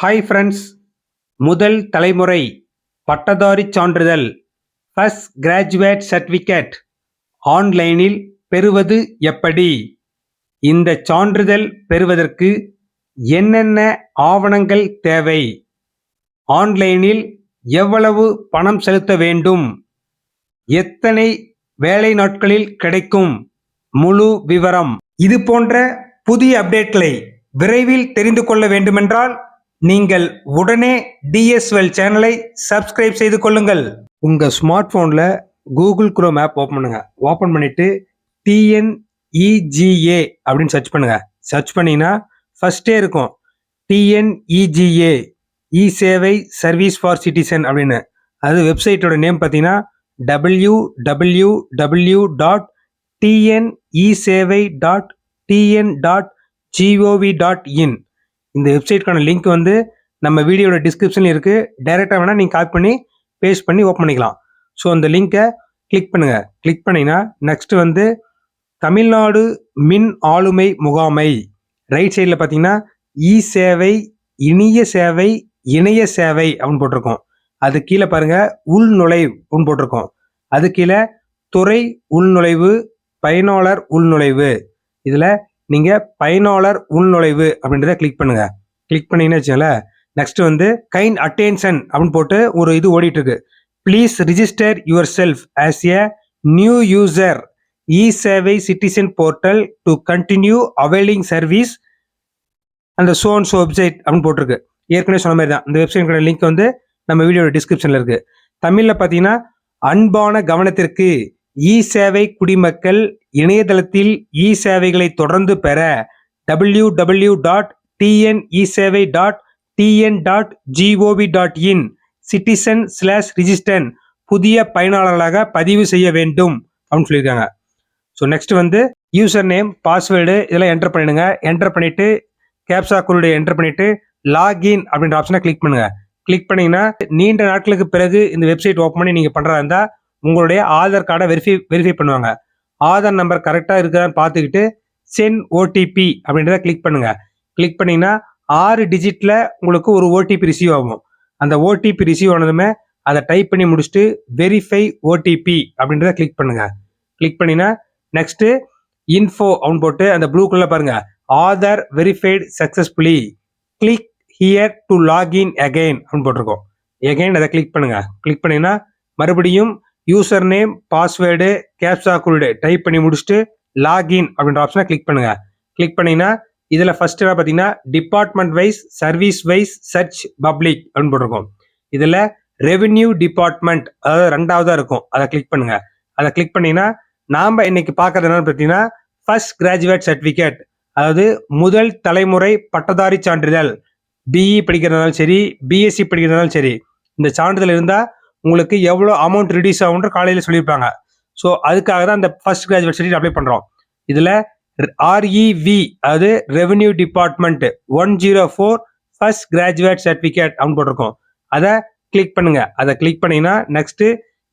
Hi friends முதல் தலைமுறை பட்டதாரி சான்றிதழ். ஃபர்ஸ்ட் கிராஜுவேட் சர்டிஃபிகேட் ஆன்லைனில் பெறுவது எப்படி? இந்த சான்றிதழ் பெறுவதற்கு என்னென்ன ஆவணங்கள் தேவை? ஆன்லைனில் எவ்வளவு பணம் செலுத்த வேண்டும்? எத்தனை வேலை நாட்களில் கிடைக்கும்? முழு விவரம். இது போன்ற புதிய அப்டேட்களை விரைவில் தெரிந்து கொள்ள வேண்டுமென்றால் நீங்கள் உடனே டிஎஸ்எல் சேனலை சப்ஸ்கிரைப் செய்து கொள்ளுங்கள். உங்கள் ஸ்மார்ட் ஃபோனில் கூகுள் குரோம் ஆப் ஓப்பன் பண்ணுங்க. ஓப்பன் பண்ணிட்டு டிஎன்இஜிஏ அப்படின்னு சர்ச் பண்ணுங்க. சர்ச் பண்ணீங்கன்னா ஃபர்ஸ்டே இருக்கும். டிஎன்இஜிஏ இ சேவை சர்வீஸ் ஃபார் சிட்டிசன் அப்படின்னு. அது வெப்சைட்டோட நேம் பார்த்தீங்கன்னா W W W dot TNE Sevai dot TN dot GOV dot in இந்த வெப்சைட்க்கான லிங்க் வந்து நம்ம வீடியோட டிஸ்கிரிப்ஷனில் இருக்குது டைரெக்டாக வேணால் நீங்கள் காப்பி பண்ணி பேஸ்ட் பண்ணி ஓப்பன் பண்ணிக்கலாம். ஸோ அந்த லிங்க்கை கிளிக் பண்ணுங்கள் கிளிக் பண்ணிங்கன்னா நெக்ஸ்ட் வந்து தமிழ்நாடு மின் ஆளுமை முகாமை. ரைட் சைடில் பார்த்தீங்கன்னா இ சேவை இனிய சேவை இணைய சேவை அப்படின்னு போட்டிருக்கோம். அது கீழே பாருங்க அப்படின்னு போட்டிருக்கோம். அது கீழே துறை உள்நுழைவு பயனாளர் உள்நுழைவு. இதில் நீங்கள் பயனாளர் உள்நுழைவு அப்படின்றத கிளிக் பண்ணுங்க. கிளிக் பண்ணீங்கன்னு வச்சுங்களேன் நெக்ஸ்ட் வந்து கைண்ட் அட்டென்ஷன் அப்படின்னு போட்டு ஒரு இது ஓடிட்டு இருக்கு please register yourself as a new user E Sevai citizen portal to continue availing service அந்த சோன்ஸ் ஷோ வெப்சைட் அப்படின்னு போட்டிருக்கு. ஏற்கனவே சொன்ன மாதிரி தான் இந்த வெப்சைட் லிங்க் வந்து நம்ம வீடியோட டிஸ்கிரிப்ஷனில் இருக்கு. தமிழில் பார்த்தீங்கன்னா அன்பான கவனத்திற்கு இ சேவை குடிமக்கள் இணையதளத்தில் இ சேவைகளை தொடர்ந்து பெற W W dot TN E Sevai dot TN dot GOV dot in citizen slash register புதிய பயனாளர்களாக பதிவு செய்ய வேண்டும் அப்படின்னு சொல்லியிருக்காங்க. ஸோ நெக்ஸ்ட் வந்து யூசர் நேம் பாஸ்வேர்டு இதெல்லாம் என்டர் பண்ணிடுங்க. என்டர் பண்ணிட்டு கேப்சா குறியீடு என்டர் பண்ணிட்டு லாகின் அப்படின்ற ஆப்ஷனை கிளிக் பண்ணுங்க. கிளிக் பண்ணீங்கன்னா நீண்ட நாட்களுக்கு பிறகு இந்த வெப்சைட் ஓப்பன் பண்ணி நீங்கள் பண்ணுறதா இருந்தால் உங்களுடைய ஆதார் கார்டை வெரிஃபை வெரிஃபை பண்ணுவாங்க. ஆதார் நம்பர் கரெக்டாக இருக்குதான்னு பார்த்துக்கிட்டு சென் ஓடிபி அப்படின்றத கிளிக் பண்ணுங்க. கிளிக் பண்ணிங்கன்னா ஆறு டிஜிட்டில் உங்களுக்கு ஒரு ஓடிபி ரிசீவ் ஆகும். அந்த ஓடிபி ரிசீவ் ஆனதுமே அதை டைப் பண்ணி முடிச்சுட்டு வெரிஃபை ஓடிபி அப்படின்றத கிளிக் பண்ணுங்க. கிளிக் பண்ணினா நெக்ஸ்ட்டு இன்ஃபோ அப்படின்னு போட்டு அந்த ப்ளூ கலர்ல பாருங்க. Aadhaar verified successfully click here to login again அப்படின்னு போட்டிருக்கோம். எகைன் அதை கிளிக் பண்ணுங்க. கிளிக் பண்ணிங்கன்னா மறுபடியும் யூசர் நேம் பாஸ்வேர்டு கேப்சா குறியீடு டைப் பண்ணி முடிச்சுட்டு லாகின் அப்படின்ற ஆப்ஷனை கிளிக் பண்ணுங்க. கிளிக் பண்ணீங்கன்னா இதில் ஃபர்ஸ்ட் பார்த்தீங்கன்னா department wise service wise search public அப்படின்னு போட்டிருக்கோம். இதில் ரெவென்யூ டிபார்ட்மெண்ட் அதாவது ரெண்டாவதாக இருக்கும். அதை கிளிக் பண்ணுங்க. அதை கிளிக் பண்ணீங்கன்னா நாம் இன்னைக்கு பார்க்கறது என்னன்னு பார்த்தீங்கன்னா ஃபர்ஸ்ட் கிராஜுவேட் சர்டிஃபிகேட் அதாவது முதல் தலைமுறை பட்டதாரி சான்றிதழ். பிஇ படிக்கிறதுனாலும் சரி பிஎஸ்சி படிக்கிறதுனாலும் சரி. இந்த சான்றிதழ் இருந்தால் உங்களுக்கு எவ்வளோ அமௌண்ட் ரிடியூஸ் ஆகுன்ற காலையில் சொல்லியிருப்பாங்க. ஸோ அதுக்காக தான் அந்த ஃபர்ஸ்ட் கிராஜுவேட் சர்டிஃபிகேட் அப்ளை பண்ணுறோம் இதில் ஆர்இவி அதாவது revenue department one zero four first graduate certificate அப்படின்னு போட்டிருக்கோம். அதை கிளிக் பண்ணுங்க. அதை கிளிக் பண்ணீங்கன்னா நெக்ஸ்ட்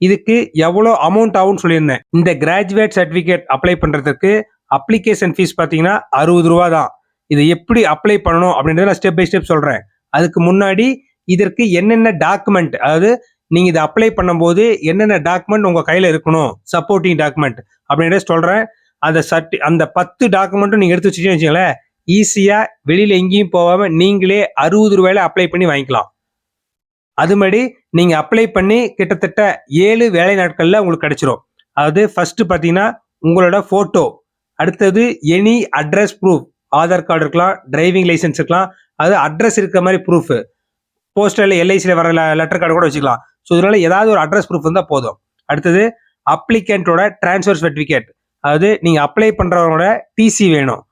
இதுக்கு எவ்வளோ அமௌண்ட் ஆகும்னு சொல்லியிருந்தேன். இந்த கிராஜுவேட் சர்டிஃபிகேட் அப்ளை பண்ணுறதுக்கு அப்ளிகேஷன் ஃபீஸ் பார்த்தீங்கன்னா அறுபது ரூபா தான். இது எப்படி அப்ளை பண்ணணும் அப்படின்றத நான் ஸ்டெப் பை ஸ்டெப் சொல்கிறேன் அதுக்கு முன்னாடி இதற்கு என்னென்ன டாக்குமெண்ட் அதாவது நீங்கள் இதை அப்ளை பண்ணும்போது என்னென்ன டாக்குமெண்ட் உங்கள் கையில் இருக்கணும்? சப்போர்ட்டிங் டாக்குமெண்ட் அப்படின்றத சொல்கிறேன் அந்த சர்டி அந்த பத்து டாக்குமெண்ட்டும் நீங்கள் எடுத்து வச்சுட்டீங்கன்னு வச்சுங்களேன் ஈஸியாக வெளியில் எங்கேயும் போகாமல் நீங்களே அறுபது ரூபாயில அப்ளை பண்ணி வாங்கிக்கலாம். அது மாதிரி நீங்கள் அப்ளை பண்ணி கிட்டத்தட்ட ஏழு வேலை நாட்களில் உங்களுக்கு கிடைச்சிரும். அதாவது ஃபர்ஸ்ட் பார்த்தீங்கன்னா உங்களோட ஃபோட்டோ அடுத்தது any address proof Aadhaar card இருக்கலாம் டிரைவிங் லைசன்ஸ் இருக்கலாம் அது அட்ரஸ் இருக்கிற மாதிரி ப்ரூஃப் போஸ்டல் எல்ஐசியில் வர லெட்டர் கார்டு கூட வச்சுக்கலாம். ஸோ இதனால ஏதாவது ஒரு அட்ரஸ் ப்ரூஃப் இருந்தால் போதும். அடுத்தது அப்ளிகண்ட்டோட டிரான்ஸ்ஃபர் சர்டிஃபிகேட் அதாவது நீங்கள் அப்ளை பண்ணுறவங்களோட டிசி வேணும்.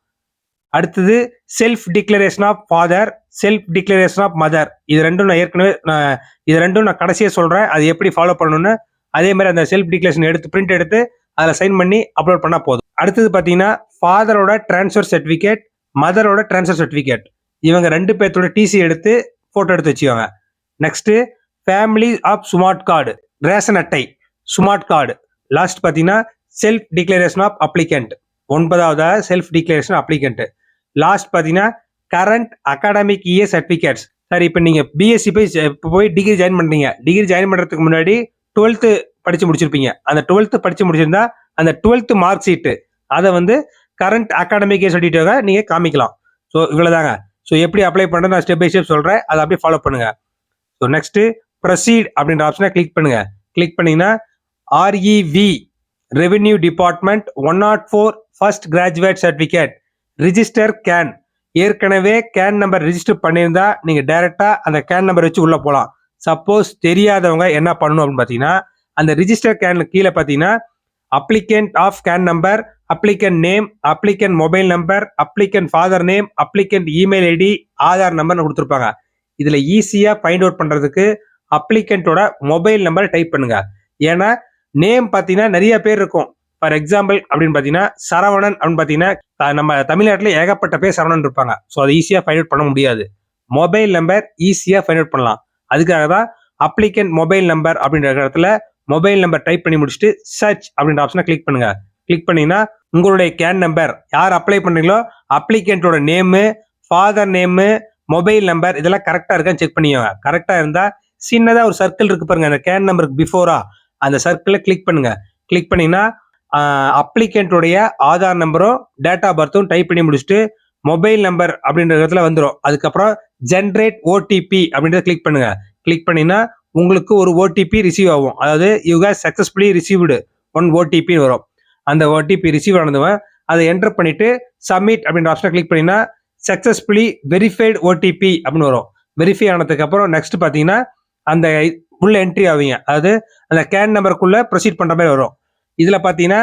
அடுத்தது self declaration of father self declaration of mother இது ரெண்டும் நான் ஏற்கனவே நான் இது ரெண்டும் நான் கடைசியாக சொல்கிறேன் அது எப்படி ஃபாலோ பண்ணணும்னு அதே மாதிரி அந்த செல்ஃப் டிக்ளரேஷன் எடுத்து பிரிண்ட் எடுத்து அதில் சைன் பண்ணி அப்லோட் பண்ணால் போதும். அடுத்தது பார்த்தீங்கன்னா ஃபாதரோட டிரான்ஸ்ஃபர் சர்டிஃபிகேட் மதரோட டிரான்ஸ்ஃபர் சர்டிஃபிகேட் இவங்க ரெண்டு பேர்த்தோட டிசி எடுத்து ஃபோட்டோ எடுத்து வச்சுக்கோங்க. Next family of smart card ration அட்டை. ஸ்மார்ட் கார்டு லாஸ்ட் பார்த்தீங்கன்னா செல்ஃப் டிக்ளரேஷன் ஆஃப் அப்ளிகண்ட் ஒன்பதாவதாக செல்ஃப் டிக்ளரேஷன் அப்ளிகண்ட் லாஸ்ட் பார்த்தீங்கன்னா current academic year certificates sir இப்போ நீங்கள் பிஎஸ்சி போய் இப்போ போய் டிகிரி ஜாயின் பண்ணுறீங்க டிகிரி ஜாயின் பண்ணுறதுக்கு முன்னாடி டுவெல்த்து படித்து முடிச்சிருப்பீங்க. அந்த டுவெல்த்து படித்து முடிச்சிருந்தா அந்த டுவெல்த்து மார்க் ஷீட்டு அதை வந்து கரண்ட் அகாடமிக் சொல்லிட்டு நீங்கள் காமிக்கலாம். ஸோ இவ்வளோதாங்க ஸோ எப்படி அப்ளை பண்ணுறது நான் ஸ்டெப் பை ஸ்டெப் சொல்கிறேன் அதை அப்படியே ஃபாலோ பண்ணுங்கள் ஸோ நெக்ஸ்ட்டு ப்ரொசீட் அப்படின்ற ஆப்ஷனை கிளிக் பண்ணுங்க. கிளிக் பண்ணீங்கன்னா REV revenue department one nought four first graduate certificate register CAN ஏற்கனவே கேன் நம்பர் ரிஜிஸ்டர் பண்ணியிருந்தா நீங்கள் டைரெக்டாக அந்த கேன் நம்பர் வச்சு உள்ளே போகலாம் சப்போஸ் தெரியாதவங்க என்ன பண்ணணும் அப்படின்னு பார்த்தீங்கன்னா அந்த ரிஜிஸ்டர் கேன் கீழே பார்த்தீங்கன்னா applicant of CAN number applicant name applicant mobile number applicant father name applicant email ID Aadhaar நம்பர்னு கொடுத்துருப்பாங்க. இதில் ஈஸியாக ஃபைண்ட் அவுட் பண்ணுறதுக்கு அப்ளிகண்ட்டோட மொபைல் நம்பர் டைப் பண்ணுங்க. ஏன்னா நேம் பார்த்தீங்கன்னா நிறைய பேர் இருக்கும். ஃபார் எக்ஸாம்பிள் அப்படின்னு பார்த்தீங்கன்னா சரவணன் அப்படின்னு பார்த்தீங்கன்னா த- நம்ம தமிழ்நாட்டில் ஏகப்பட்ட பேர் சரவணன் இருப்பாங்க. ஸோ அதை ஈஸியாக ஃபைண்ட் அவுட் பண்ண முடியாது. மொபைல் நம்பர் ஈஸியாக ஃபைண்ட் அவுட் பண்ணலாம். அதுக்காக தான் அப்ளிகண்ட் மொபைல் நம்பர் அப்படின்ற இடத்துல மொபைல் நம்பர் டைப் பண்ணி முடிச்சுட்டு சர்ச் அப்படின்ற ஆப்ஷனை கிளிக் பண்ணுங்க. கிளிக் பண்ணீங்கன்னா உங்களுடைய கேன் நம்பர் யார் அப்ளை பண்ணீங்களோ அப்ளிகண்ட்டோட name father name mobile number இதெல்லாம் கரெக்டாக இருக்கான்னு செக் பண்ணிக்கோங்க. கரெக்டாக இருந்தால் சின்னதாக ஒரு சர்க்கிள் இருக்கு பாருங்க. அந்த கேன் நம்பருக்கு பிஃபோரா அந்த சர்க்கிளை கிளிக் பண்ணுங்க. கிளிக் பண்ணீங்கன்னா அப்ளிகேண்ட்டுடைய ஆதார் நம்பரும் டேட் ஆஃப் பர்த்தும் டைப் பண்ணி முடிச்சுட்டு மொபைல் நம்பர் அப்படின்ற இடத்துல வந்துடும் அதுக்கப்புறம் ஜென்ரேட் ஓடிபி அப்படின்றத கிளிக் பண்ணுங்க. கிளிக் பண்ணீங்கன்னா உங்களுக்கு ஒரு ஓடிபி ரிசீவ் ஆகும். அதாவது you successfully received one OTP வரும். அந்த ஓடிபி ரிசீவ் ஆனதுவன் அதை என்டர் பண்ணிட்டு சப்மிட் அப்படின்ற ஆப்ஷனை கிளிக் பண்ணினா சக்ஸஸ்ஃபுல்லி வெரிஃபைடு ஓடிபி அப்படின்னு வரும். வெரிஃபை ஆனதுக்கு அப்புறம் நெக்ஸ்ட் பார்த்தீங்கன்னா அந்த உள்ள என்ட்ரி ஆவீங்க. அதாவது அந்த கேன் நம்பருக்குள்ள ப்ரொசீட் பண்ற மாதிரி வரும். இதுல பார்த்தீங்கன்னா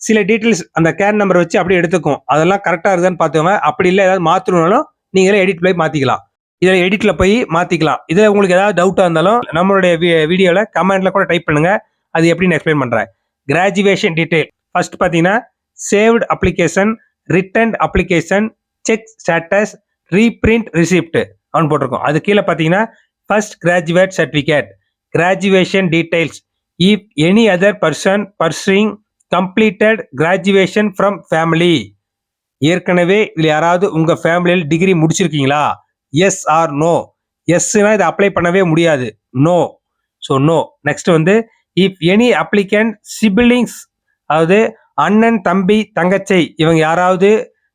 சில டீட்டெயில்ஸ் அந்த கேன் நம்பர் வச்சு அப்படியே எடுத்துக்கும். அதெல்லாம் கரெக்டாக இருக்குதான்னு பார்த்துக்கோங்க அப்படி இல்லை ஏதாவது மாற்றணும்னாலும் நீங்களே எடிட் போய் மாற்றிக்கலாம் இதில் எடிட்ல போய் மாற்றிக்கலாம் இதில் உங்களுக்கு ஏதாவது டவுட்டாக இருந்தாலும் நம்மளுடைய வீடியோவில் கமெண்ட்ல கூட டைப் பண்ணுங்க. அது எப்படின்னு எக்ஸ்பிளைன் பண்ணுறேன் கிராஜுவேஷன் டீட்டெயில் ஃபர்ஸ்ட் பார்த்தீங்கன்னா saved application return application check status reprint receipt அவன் போட்டிருக்கோம். அது கீழே பார்த்தீங்கன்னா first graduate certificate graduation details if any other person pursuing completed graduation from family ஏற்கனவே இதில் யாராவது உங்கள் ஃபேமிலியில் டிகிரி முடிச்சிருக்கீங்களா? எஸ் ஆர் நோ எஸ்னா இதை அப்ளை பண்ணவே முடியாது. நோ ஸோ நோ நெக்ஸ்ட் வந்து இஃப் எனி அப்ளிகண்ட் சிபிலிங்ஸ் அதாவது அண்ணன் தம்பி தங்கச்சை இவங்க யாராவது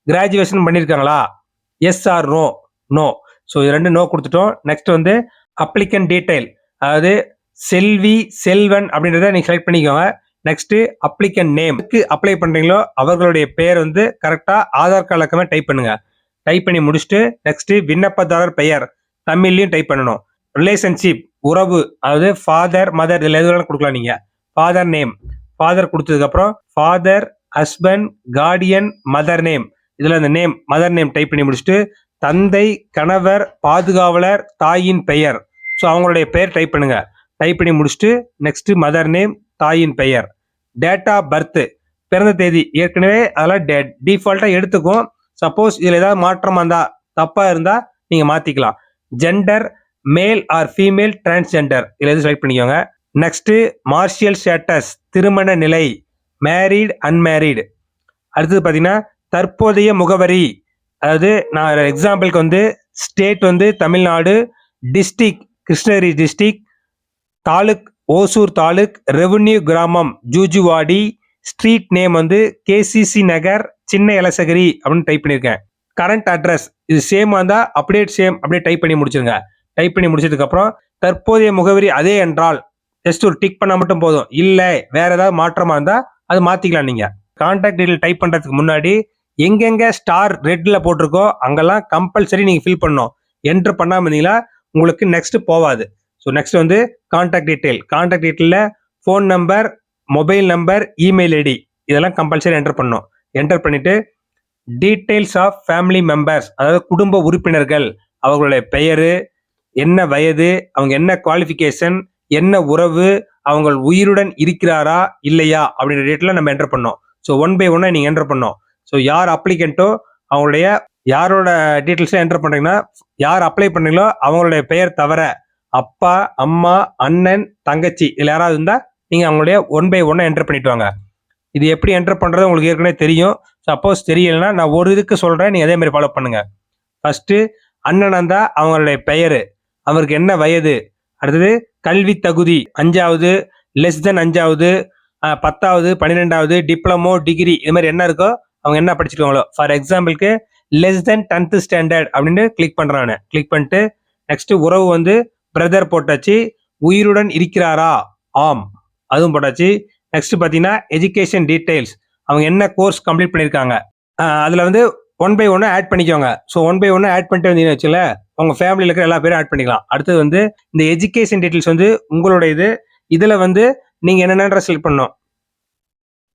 கிராஜுவேஷன் பண்ணியிருக்காங்களா yes or no no so இது ரெண்டு நோ கொடுத்துட்டோம். நெக்ஸ்ட் வந்து அப்ளிகன் டீட்டெயில் அதாவது செல்வி செல்வன் அப்படின்றத நீங்கள் செலக்ட் பண்ணிக்கோங்க. நெக்ஸ்ட் அப்ளிகன் நேம்க்கு அப்ளை பண்றீங்களோ அவர்களுடைய பேர் வந்து கரெக்டாக ஆதார் கார்டு டைப் பண்ணுங்க. டைப் பண்ணி முடிச்சுட்டு நெக்ஸ்ட் விண்ணப்பதாரர் பெயர் தமிழ்லையும் டைப் பண்ணணும். ரிலேஷன்ஷிப் உறவு அதாவது ஃபாதர் மதர் இதில் எது வேணாலும் கொடுக்கலாம் நீங்கள் ஃபாதர் நேம் ஃபாதர் கொடுத்ததுக்கப்புறம் father husband guardian mother name இதில் அந்த நேம் மதர் நேம் டைப் பண்ணி முடிச்சுட்டு தந்தை கணவர் பாதுகாவலர் தாயின் பெயர். ஸோ அவங்களுடைய பெயர் டைப் பண்ணுங்க. டைப் பண்ணி முடிச்சுட்டு நெக்ஸ்ட்டு மதர் நேம் தாயின் பெயர். டேட் ஆஃப் பர்த் பிறந்த தேதி ஏற்கனவே அதெல்லாம் டே டிஃபால்ட்டாக எடுத்துக்கும் சப்போஸ் இதில் ஏதாவது மாற்றமாக இருந்தால் தப்பாக இருந்தால் நீங்கள் மாற்றிக்கலாம் gender male or female transgender இதில் எது செலக்ட் பண்ணிக்கோங்க. நெக்ஸ்ட்டு மார்ஷியல் ஸ்டேட்டஸ் திருமண நிலை மேரீடு அன்மேரீடு அடுத்தது பார்த்தீங்கன்னா தற்போதைய முகவரி அதாவது நான் எக்ஸாம்பிளுக்கு வந்து ஸ்டேட் வந்து Tamil Nadu district Krishnagiri district taluk Hosur taluk revenue கிராமம் ஜூஜுவாடி ஸ்ட்ரீட் நேம் வந்து கேசிசி நகர் சின்ன இலசகிரி அப்படின்னு டைப் பண்ணியிருக்கேன் கரண்ட் அட்ரஸ் இது சேமாக இருந்தால் அப்டேட் சேம் அப்படியே டைப் பண்ணி முடிச்சிருங்க. டைப் பண்ணி முடிச்சதுக்கப்புறம் தற்போதைய முகவரி அதே என்றால் ஜஸ்ட் ஒரு டிக் பண்ணால் மட்டும் போதும். இல்லை வேற ஏதாவது மாற்றமாக இருந்தால் அது மாற்றிக்கலாம் நீங்கள் கான்டாக்ட் டீட்டெயில் டைப் பண்ணுறதுக்கு முன்னாடி எங்கெங்கே ஸ்டார் ரெட்டில் போட்டிருக்கோ அங்கெல்லாம் கம்பல்சரி நீங்கள் ஃபில் பண்ணணும். என்ட்ரு பண்ணாமல் இருந்தீங்கன்னா உங்களுக்கு நெக்ஸ்ட் போவாது. ஸோ நெக்ஸ்ட் வந்து contact detail contact டீட்டெயிலில் phone number mobile number email ID இதெல்லாம் கம்பல்சரி என்டர் பண்ணணும். என்டர் பண்ணிவிட்டு டீட்டெயில்ஸ் ஆஃப் ஃபேமிலி மெம்பர்ஸ் அதாவது குடும்ப உறுப்பினர்கள் அவர்களுடைய பெயர் என்ன வயது அவங்க என்ன குவாலிஃபிகேஷன் என்ன உறவு அவங்க உயிருடன் இருக்கிறாரா இல்லையா அப்படின்ற டேட்டில் நம்ம என்டர் பண்ணோம் ஸோ ஒன் பை ஒன்னாக நீங்கள் என்டர் பண்ணோம் ஸோ யார் அப்ளிகண்ட்டோ அவங்களுடைய யாரோட டீட்டெயில்ஸை என்டர் பண்ணுறீங்கன்னா யார் அப்ளை பண்ணீங்களோ அவங்களுடைய பெயர் தவிர அப்பா அம்மா அண்ணன் தங்கச்சி இதில் யாராவது இருந்தால் நீங்கள் அவங்களுடைய ஒன் பை ஒன்னாக என்டர் பண்ணிட்டு வாங்க. இது எப்படி என்டர் பண்ணுறது உங்களுக்கு ஏற்கனவே தெரியும். சப்போஸ் தெரியலைன்னா நான் ஒரு இதுக்கு சொல்கிறேன் நீங்கள் அதே மாதிரி ஃபாலோ பண்ணுங்கள் ஃபஸ்ட்டு அண்ணன் இருந்தால் அவங்களுடைய பெயர். அவருக்கு என்ன வயது? அடுத்தது கல்வி தகுதி. அஞ்சாவது லெஸ் தென் அஞ்சாவது பத்தாவது பன்னிரெண்டாவது டிப்ளமோ டிகிரி இது மாதிரி என்ன இருக்கோ அவங்க என்ன படிச்சிருக்காங்களோ? ஃபார் எக்ஸாம்பிளுக்கு லெஸ் தென் டென்த் ஸ்டாண்டர்ட் அப்படின்னு கிளிக் பண்றானு கிளிக் பண்ணிட்டு நெக்ஸ்ட் உறவு வந்து பிரதர் போட்டாச்சு உயிருடன் இருக்கிறாரா? ஆம். அதுவும் போட்டாச்சு. நெக்ஸ்ட் பார்த்தீங்கன்னா எஜுகேஷன் டீடைல்ஸ் அவங்க என்ன கோர்ஸ் கம்ப்ளீட் பண்ணியிருக்காங்க? அதில் வந்து ஒன் பை ஒன்னு ஆட் பண்ணிக்கோங்க. ஸோ ஒன் பை ஒன்று ஆட் பண்ணிட்டு வந்தீங்கன்னு வச்சுல உங்கள் ஃபேமிலியில் இருக்கிற எல்லா பேரும் ஆட் பண்ணிக்கலாம். அடுத்தது வந்து இந்த எஜுகேஷன் டீடைல்ஸ் வந்து உங்களோட இது. இதில் வந்து நீங்கள் என்னென்ன செலக்ட் பண்ணணும்.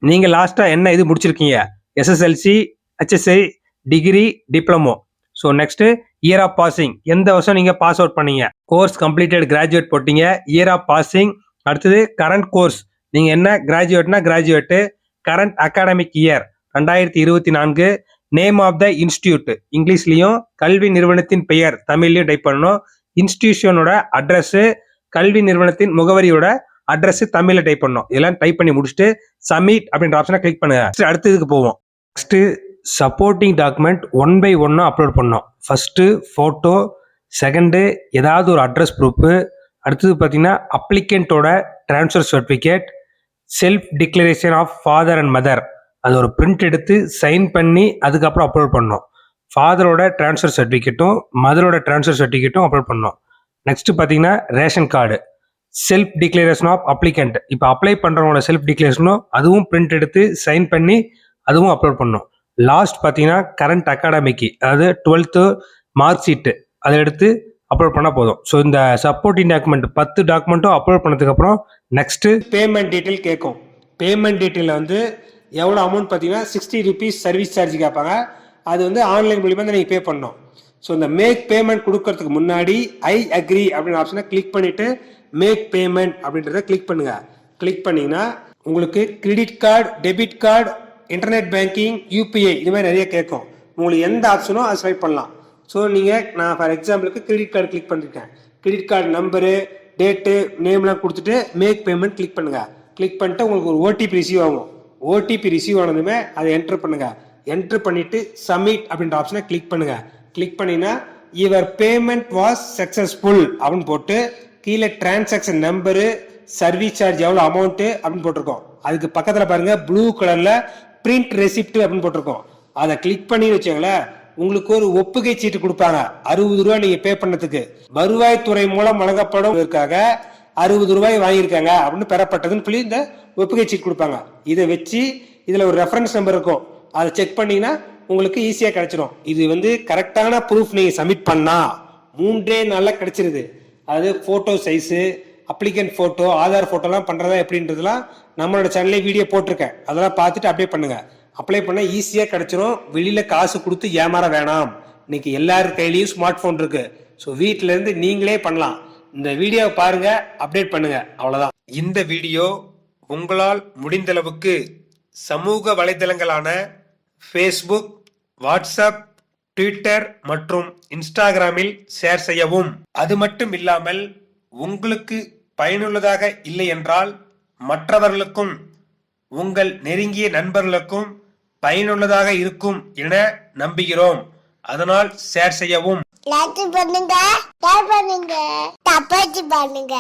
நீங்கள் லாஸ்ட்டாக என்ன இது முடிச்சிருக்கீங்க? SSLC HSI degree diploma so next year of passing எந்த வருஷம் நீங்கள் பாஸ் அவுட் பண்ணீங்க? கோர்ஸ் கம்ப்ளீட்டட் கிராஜுவேட் போட்டீங்க. இயர் ஆஃப் பாசிங் அடுத்தது கரண்ட் கோர்ஸ் நீங்கள் என்ன கிராஜுவேட்னா கிராஜுவேட்டு கரண்ட் அகாடமிக் இயர் ரெண்டாயிரத்தி இருபத்தி நான்கு. நேம் ஆஃப் த இன்ஸ்டியூட் இங்கிலீஷ்லையும் கல்வி நிறுவனத்தின் பெயர் தமிழ்லையும் டைப் பண்ணணும். இன்ஸ்டியூஷனோட அட்ரஸ்ஸு கல்வி நிறுவனத்தின் முகவரியோட அட்ரஸ் தமிழில் டைப் பண்ணணும். இதெல்லாம் டைப் பண்ணி முடிச்சுட்டு சப்மிட் அப்படின்ற ஆப்ஷனை கிளிக் பண்ணுங்க. அடுத்ததுக்கு போவோம். Next supporting document one by ஒன்னாக அப்லோட் பண்ணோம். ஃபஸ்ட்டு ஃபோட்டோ செகண்டு ஏதாவது ஒரு அட்ரஸ் ப்ரூஃபு அடுத்தது பார்த்தீங்கன்னா அப்ளிகண்ட்டோட transfer certificate self declaration of father and mother அது ஒரு பிரிண்ட் எடுத்து சைன் பண்ணி அதுக்கப்புறம் அப்லோட் பண்ணோம். ஃபாதரோட ட்ரான்ஸ்ஃபர் சர்டிஃபிகேட்டும் மதரோட ட்ரான்ஸ்ஃபர் சர்டிஃபிகேட்டும் அப்லோட் பண்ணோம். நெக்ஸ்ட் பார்த்தீங்கன்னா ration card self declaration of applicant இப்போ அப்ளை பண்ணுறவங்களோட செல்ஃப் டிக்ளரேஷனும் அதுவும் பிரிண்ட் எடுத்து சைன் பண்ணி அதுவும் அப்லோட் பண்ணோம். லாஸ்ட் பார்த்தீங்கன்னா கரண்ட் அகாடமிக்கு அதாவது டுவெல்த்து மார்க் ஷீட்டு அதை எடுத்து அப்லோட் பண்ணால் போதும். ஸோ இந்த சப்போர்ட்டிங் டாக்குமெண்ட் பத்து டாக்குமெண்ட்டும் அப்லோட் பண்ணதுக்கப்புறம் நெக்ஸ்ட்டு பேமெண்ட் டீட்டெயில் கேட்கும். பேமெண்ட் டீட்டெயிலில் வந்து எவ்வளோ அமௌண்ட் பார்த்தீங்கன்னா சிக்ஸ்டி ருபீஸ் சர்வீஸ் சார்ஜ் கேட்பாங்க. அது வந்து ஆன்லைன் மூலியமாக தான் நீங்கள் பே பண்ணணும். ஸோ இந்த மேக் பேமெண்ட் கொடுக்கறதுக்கு முன்னாடி ஐ அக்ரி அப்படின்னு ஆப்ஷனை கிளிக் பண்ணிவிட்டு மேக் பேமெண்ட் அப்படின்றத கிளிக் பண்ணுங்கள் கிளிக் பண்ணிங்கன்னா உங்களுக்கு credit card debit card internet banking UPI இது மாதிரி நிறைய கேட்கும். உங்களுக்கு எந்த ஆப்ஷனோ அதை ஸ்வைப் பண்ணலாம். ஸோ நீங்கள் நான் ஃபார் எக்ஸாம்பிளுக்கு கிரெடிட் கார்டு கிளிக் பண்ணியிருக்கேன் கிரெடிட் கார்டு நம்பரு டேட்டு நேம்லாம் கொடுத்துட்டு மேக் பேமெண்ட் கிளிக் பண்ணுங்க. கிளிக் பண்ணிட்டு உங்களுக்கு ஒரு ஓடிபி ரிசீவ் ஆகும். ஓடிபி ரிசீவ் ஆனதுமே அதை என்டர் பண்ணுங்கள் என்டர் பண்ணிவிட்டு சப்மிட் அப்படின்ற ஆப்ஷனை கிளிக் பண்ணுங்கள் கிளிக் பண்ணினா யுவர் பேமெண்ட் வாஸ் சக்ஸஸ்ஃபுல் அப்படின்னு போட்டு கீழே டிரான்சாக்ஷன் நம்பரு சர்வீஸ் சார்ஜ் எவ்வளோ அமௌண்ட்டு அப்படின்னு போட்டிருக்கோம். அதுக்கு பக்கத்தில் பாருங்கள் ப்ளூ கலரில் பிரிண்ட் ரெசிப்ட் அப்படின்னு போட்டிருக்கோம். அதை கிளிக் பண்ணி வச்சுங்களேன் உங்களுக்கு ஒரு ஒப்புகை சீட்டு கொடுப்பாங்க. அறுபது ரூபாய் நீங்க பே பண்ணதுக்கு. வருவாய்த்துறை மூலம் வழங்கப்படுவதற்காக அறுபது ரூபாய் வாங்கியிருக்காங்க அப்படின்னு பெறப்பட்டதுன்னு சொல்லி இந்த ஒப்புகை சீட் கொடுப்பாங்க. இதை வச்சு இதுல ஒரு ரெஃபரன்ஸ் நம்பர் இருக்கும். அதை செக் பண்ணீங்கன்னா உங்களுக்கு ஈஸியா கிடைச்சிடும் இது வந்து கரெக்டான ப்ரூஃப் நீங்க சப்மிட் பண்ணா மூன்றே நாளில் கிடைச்சிருது. அது photo size applicant photo Aadhaar ஃபோட்டோலாம் பண்ணுறதா எப்படின்றதுலாம் நம்மளோட சேனல்லே வீடியோ போட்டிருக்கேன். அதெல்லாம் பார்த்துட்டு அப்ளை பண்ணுங்க. அப்ளை பண்ண ஈஸியாக கிடச்சிரும். வெளியில் காசு கொடுத்து ஏமாற வேணாம். இன்னைக்கு எல்லார் கையிலையும் ஸ்மார்ட் ஃபோன் இருக்கு. ஸோ வீட்டிலேருந்து நீங்களே பண்ணலாம். இந்த வீடியோவை பாருங்க அப்டேட் பண்ணுங்க. அவ்வளோதான் இந்த வீடியோ உங்களால் முடிந்தளவுக்கு சமூக வலைதளங்களான ஃபேஸ்புக் வாட்ஸ்அப் ட்விட்டர் மற்றும் இன்ஸ்டாகிராமில் ஷேர் செய்யவும். அது மட்டும் இல்லாமல் உங்களுக்கு பயனுள்ளதாக இல்லை என்றால் மற்றவர்களுக்கும் உங்கள் நெருங்கிய நண்பர்களுக்கும் பயனுள்ளதாக இருக்கும் என நம்புகிறோம். அதனால் ஷேர் செய்யவும். லைக் பண்ணுங்க ஷேர் பண்ணுங்க பண்ணுங்க